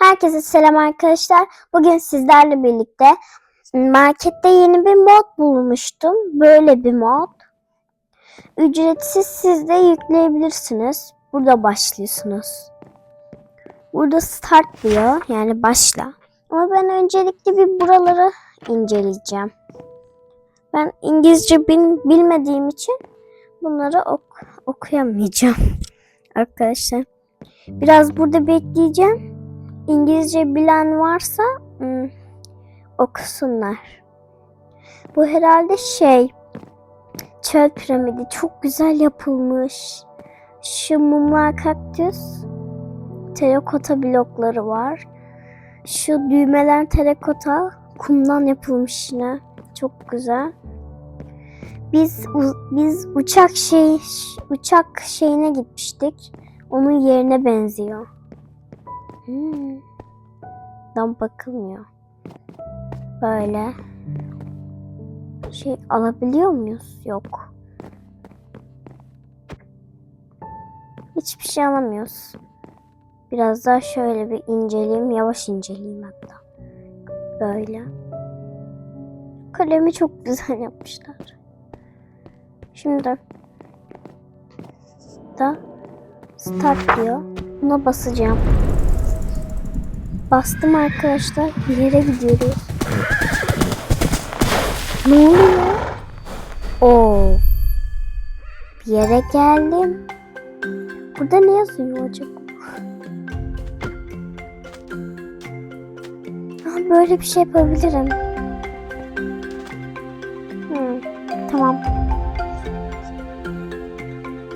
Herkese selam arkadaşlar. Bugün sizlerle birlikte markette yeni bir mod bulmuştum. Böyle bir mod. Ücretsiz siz de yükleyebilirsiniz. Burada başlıyorsunuz. Burada start diyor. Yani başla. Ama ben öncelikle bir buraları inceleyeceğim. Ben İngilizce bil- bilmediğim için bunları ok- okuyamayacağım. Arkadaşlar. Biraz burada bekleyeceğim. İngilizce bilen varsa hmm, okusunlar. Bu herhalde şey çöl piramidi çok güzel yapılmış. Şu mumlar kaktüs terakota blokları var. Şu düğmeler terakota kumdan yapılmış yine. Çok güzel. Biz biz uçak şey uçak şeyine gitmiştik. Onun yerine benziyor. Hmm. Dan bakılmıyor. Böyle. Şey alabiliyor muyuz? Yok. Hiçbir şey alamıyoruz. Biraz daha şöyle bir inceleyeyim. Yavaş inceleyeyim hatta. Böyle. Kalemi çok güzel yapmışlar. Şimdi da start diyor. Buna basacağım. Bastım arkadaşlar. Yere gidiyoruz. Ne oluyor? Oo. Bir yere geldim. Burada ne yazıyor acaba? Ah, böyle bir şey yapabilirim. Hmm, tamam.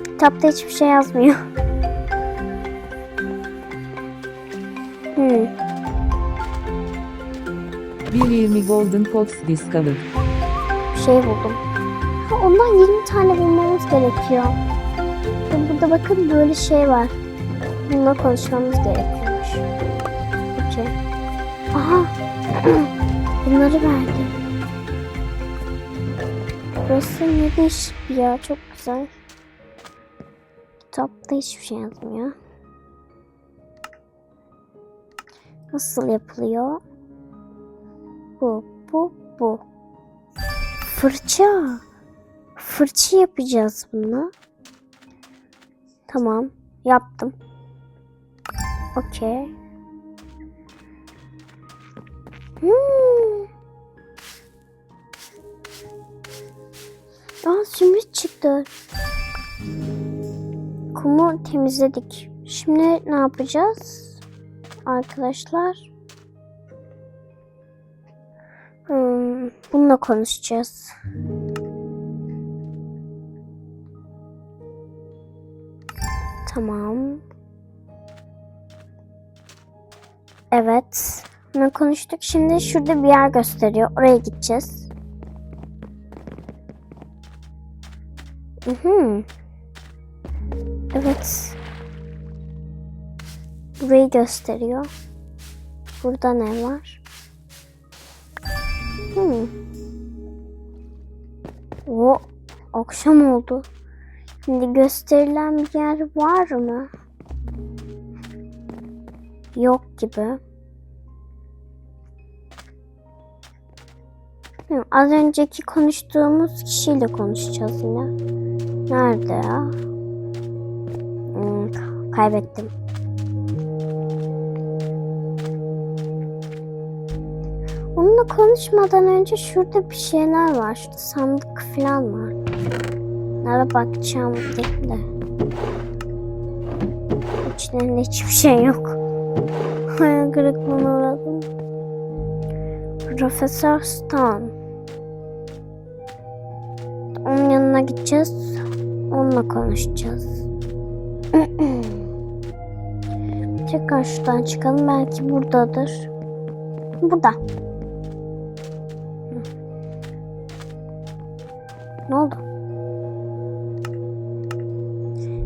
Kitapta hiçbir şey yazmıyor. 1.20 Golden Fox Discover. şey buldum. Ha, ondan 20 tane bulmamız gerekiyor. Burada bakın böyle şey var. Bununla konuşmamız gerekiyormuş. Okey. Aha. Bunları verdi. Burası ne değişik bir yer. Çok güzel. Kitapta hiçbir şey yazmıyor. Nasıl yapılıyor? Bu, bu, bu. Fırça. Fırça yapacağız bunu. Tamam. Yaptım. Okey. Hmm. Aa zümrüt çıktı. Kumu temizledik. Şimdi ne yapacağız? Arkadaşlar. Bununla konuşacağız. Tamam. Evet. Bunu konuştuk. Şimdi şurada bir yer gösteriyor. Oraya gideceğiz. Mhm. Evet. Burayı gösteriyor. Burada ne var? O akşam oldu. Şimdi gösterilen bir yer var mı? Yok gibi. Az önceki konuştuğumuz kişiyle konuşacağız yine. Nerede ya? Hmm, ka- kaybettim. Onunla konuşmadan önce şurada bir şeyler var. Şurada sandık falan var. Nara bakacağım değil de. İçlerinde hiçbir şey yok. Hayal kırıklığına uğradım. Profesör Stone. Onun yanına gideceğiz. Onunla konuşacağız. Tekrar şuradan çıkalım. Belki buradadır. Burada. Ne oldu?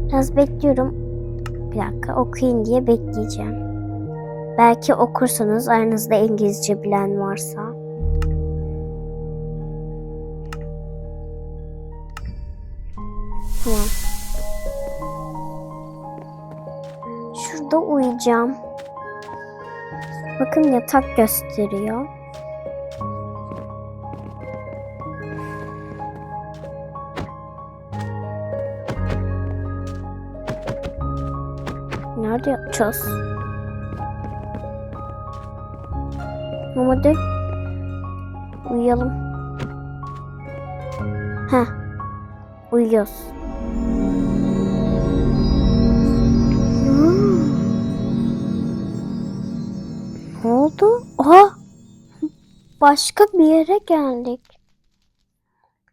Biraz bekliyorum. Bir dakika okuyun diye bekleyeceğim. Belki okursanız aranızda İngilizce bilen varsa. Tamam. Şurada uyuyacağım. Bakın yatak gösteriyor. Nerede yatacağız? Ama hadi. Uyuyalım. Heh. Uyuyoruz. Ne oldu? Oha! Başka bir yere geldik.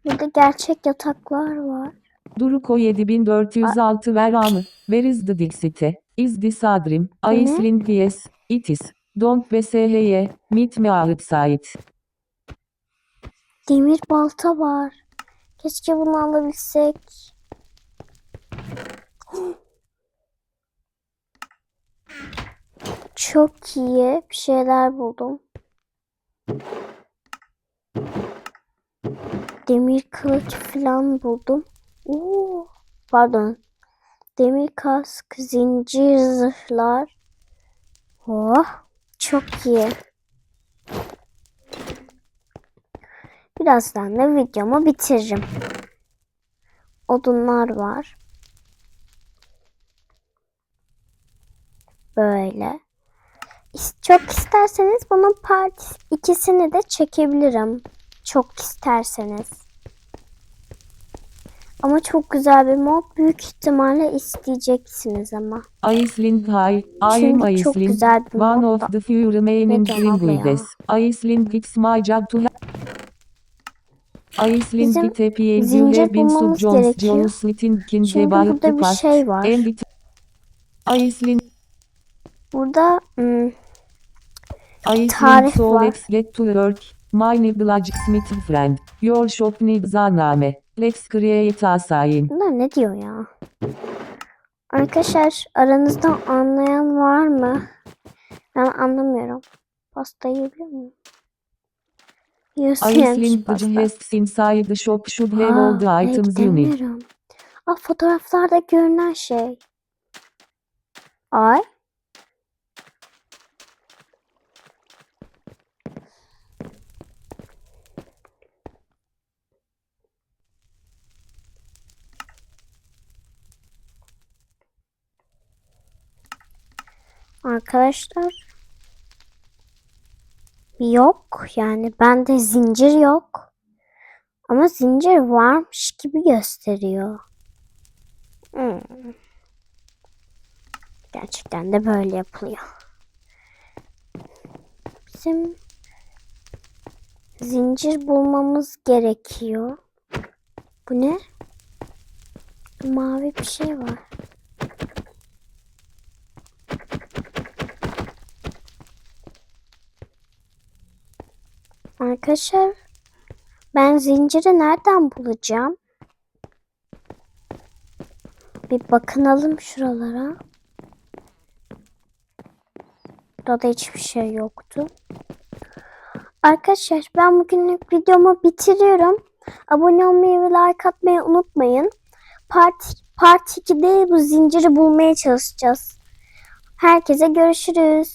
Burada gerçek yataklar var. Duruko 7406 Veramı. Where is the Dixite? Is this a dream? ne? Aisling yes. It is. Don't be seheye. Meet me outside. Demir balta var. Keşke bunu alabilsek. Çok iyi bir şeyler buldum. Demir kılıç falan buldum. Oo, pardon. Demir kask, zincir zırhlar. Oh, çok iyi. Birazdan da videomu bitiririm. Odunlar var. Böyle. Çok isterseniz bunun part ikisini de çekebilirim. Çok isterseniz. Ama çok güzel bir mod. Büyük ihtimalle isteyeceksiniz ama. Aisling High. I am Çünkü çok güzel bir One mod. of the few remaining Ne cevabı ya? linguides. Aisling it's my job to help. Aisling Bizim it appears you zincir have been bulmamız Jones gerekiyor. Jones thinking Çünkü about burada the bir past. şey var. And it Aisling Burada hmm, Aisling Tarif so var. let's get to work. My new blacksmith friend. Your shop needs a name. Let's create a sign. Bunlar ne diyor ya? Arkadaşlar aranızda anlayan var mı? Ben anlamıyorum. Pasta yiyebiliyor muyum? Yiyorsun yani Aisling the guests inside the shop should have Aa, all the items you need. Aa, fotoğraflarda görünen şey. Ay. Arkadaşlar yok yani bende zincir yok. Ama zincir varmış gibi gösteriyor. Hmm. Gerçekten de böyle yapılıyor. Bizim zincir bulmamız gerekiyor. Bu ne? Mavi bir şey var. Arkadaşlar ben zinciri nereden bulacağım? Bir bakınalım şuralara. Burada hiçbir şey yoktu. Arkadaşlar ben bugünlük videomu bitiriyorum. Abone olmayı ve like atmayı unutmayın. Part, part 2'de bu zinciri bulmaya çalışacağız. Herkese görüşürüz.